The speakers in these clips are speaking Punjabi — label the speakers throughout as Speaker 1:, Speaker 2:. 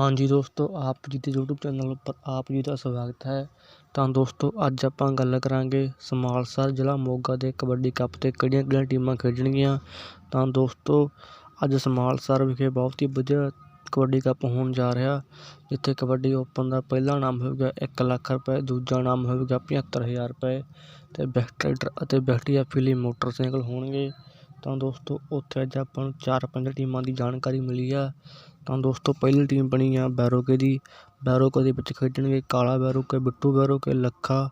Speaker 1: ਹਾਂਜੀ ਦੋਸਤੋ, ਆਪ ਜੀ ਦੇ YouTube ਚੈਨਲ ਉੱਪਰ ਆਪ ਜੀ ਦਾ ਸਵਾਗਤ ਹੈ। ਤਾਂ ਦੋਸਤੋ, ਅੱਜ ਆਪਾਂ ਗੱਲ ਕਰਾਂਗੇ ਸਮਾਲਸਰ ਜ਼ਿਲ੍ਹਾ ਮੋਗਾ ਦੇ ਕਬੱਡੀ ਕੱਪ 'ਤੇ ਕਿਹੜੀਆਂ ਕਿਹੜੀਆਂ ਟੀਮਾਂ ਖੇਡਣਗੀਆਂ। ਤਾਂ ਦੋਸਤੋ, ਅੱਜ ਸਮਾਲਸਰ ਵਿਖੇ ਬਹੁਤ ਹੀ ਵਧੀਆ ਕਬੱਡੀ ਕੱਪ ਹੋਣ ਜਾ ਰਿਹਾ, ਜਿੱਥੇ ਕਬੱਡੀ ਓਪਨ ਦਾ ਪਹਿਲਾ ਨਾਮ ਹੋਵੇਗਾ ਇੱਕ ਲੱਖ ਰੁਪਏ, ਦੂਜਾ ਨਾਮ ਹੋਵੇਗਾ ਪਝੱਤਰ ਹਜ਼ਾਰ ਰੁਪਏ ਅਤੇ ਬੈਸਟ ਟਰੈਕਟਰ ਅਤੇ ਬੈਸਟ ਐਫੀਲੀ ਮੋਟਰਸਾਈਕਲ ਹੋਣਗੇ। ਤਾਂ ਦੋਸਤੋ, ਉੱਥੇ ਅੱਜ ਆਪਾਂ ਨੂੰ ਚਾਰ ਪੰਜ ਟੀਮਾਂ ਦੀ ਜਾਣਕਾਰੀ ਮਿਲੀ ਆ। ਤਾਂ ਦੋਸਤੋ, ਪਹਿਲੀ ਟੀਮ ਬਣੀ ਆ ਬੈਰੋਕੇ ਦੀ। ਬੈਰੋਕੇ ਦੇ ਵਿੱਚ ਖੇਡਣਗੇ ਕਾਲਾ ਬੈਰੋਕੇ, ਬਿੱਟੂ ਬੈਰੋਕੇ, ਲੱਖਾ,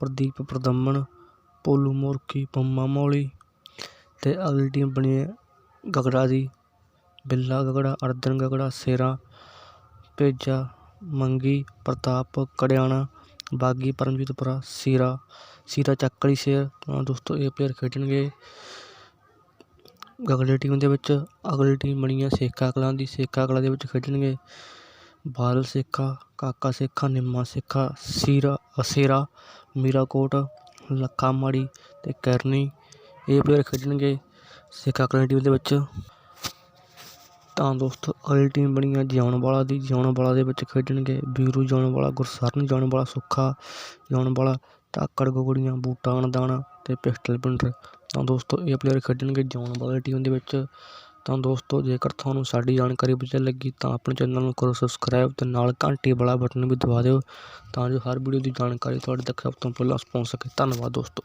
Speaker 1: ਪ੍ਰਦੀਪ ਪ੍ਰਦਮਨ ਪੋਲੂ ਮੋਰਕੀ ਪੰਮਾ ਮੌਲੀ ਅਤੇ ਅਗਲੀ ਟੀਮ ਬਣੀ ਹੈ ਗਗੜਾ ਦੀ। ਬਿੱਲਾ ਗਗੜਾ ਅਰਜਨ ਗਗੜਾ, ਸੇਰਾ, ਭੇਜਾ, ਮੰਗੀ, ਪ੍ਰਤਾਪ, ਕੜਿਆਣਾ, ਬਾਗੀ ਪਰਮਜੀਤਪੁਰਾ ਸੀਰਾ। ਸੀਰਾ ਚੱਕਲੀ ਸ਼ੇਰ ਤਾਂ ਦੋਸਤੋ, ਇਹ ਪਲੇਅਰ ਖੇਡਣਗੇ। ਅਗਲੀ ਟੀਮ ਦੇ ਵਿੱਚ, ਅਗਲੀ ਟੀਮ ਬਣੀ ਆ ਸੇਕਾ ਕਲਾਂ ਦੀ ਸੇਕਾ ਕਲਾਂ ਦੇ ਵਿੱਚ ਖੇਡਣਗੇ। ਬਾਦਲ ਸੇਖਾ, ਕਾਕਾ ਸੇਖਾ, ਨਿੰਮਾ ਸੇਖਾ, ਸੀਰਾ, ਅਸੇਰਾ, ਮੀਰਾਕੋਟ ਲੱਖਾ ਮਾੜੀ ਅਤੇ ਕਰਨੀ, ਇਹ ਪਲੇਅਰ ਖੇਡਣਗੇ ਸੇਖਾ ਕਲਾਂ ਟੀਮ ਦੇ ਵਿੱਚ। ਤਾਂ ਦੋਸਤੋ, ਅਗਲੀ ਟੀਮ ਬਣੀ ਆ ਹੈ ਜਿਉਣਵਾਲਾ ਦੀ ਜਿਉਣ ਵਾਲਾ ਦੇ ਵਿੱਚ ਖੇਡਣਗੇ ਵੀਰੂ ਜਿਉਣਵਾਲਾ ਗੁਰਸਰਨ ਜਿਉਣਵਾਲਾ ਸੁੱਖਾ ਜਿਉਣ ਵਾਲਾ ਧਾਕੜ ਗੋਗੜੀਆਂ, ਬੂਟਾ ਅਣਦਾਣਾ ਅਤੇ ਪਿਸਟਲ ਪਿੰਡਰ। ਤਾਂ ਦੋਸਤੋ, ਇਹ ਪਲੇਅਰ ਖੇਡਣਗੇ ਜਿਉਣਵਾਲਾ ਟੀਮ ਦੇ ਵਿੱਚ। ਤਾਂ ਦੋਸਤੋ, ਜੇਕਰ ਤੁਹਾਨੂੰ ਸਾਡੀ ਜਾਣਕਾਰੀ ਵਧੀਆ ਲੱਗੀ, ਤਾਂ ਆਪਣੇ ਚੈਨਲ ਨੂੰ ਕਰੋ ਸਬਸਕ੍ਰਾਈਬ ਅਤੇ ਨਾਲ ਘੰਟੀ ਵਾਲਾ ਬਟਨ ਵੀ ਦਬਾ ਦਿਓ, ਤਾਂ ਜੋ ਹਰ ਵੀਡੀਓ ਦੀ ਜਾਣਕਾਰੀ ਤੁਹਾਡੇ ਤੱਕ ਸਭ ਤੋਂ ਪਹਿਲਾਂ ਪਹੁੰਚ ਸਕੇ। ਧੰਨਵਾਦ ਦੋਸਤੋ।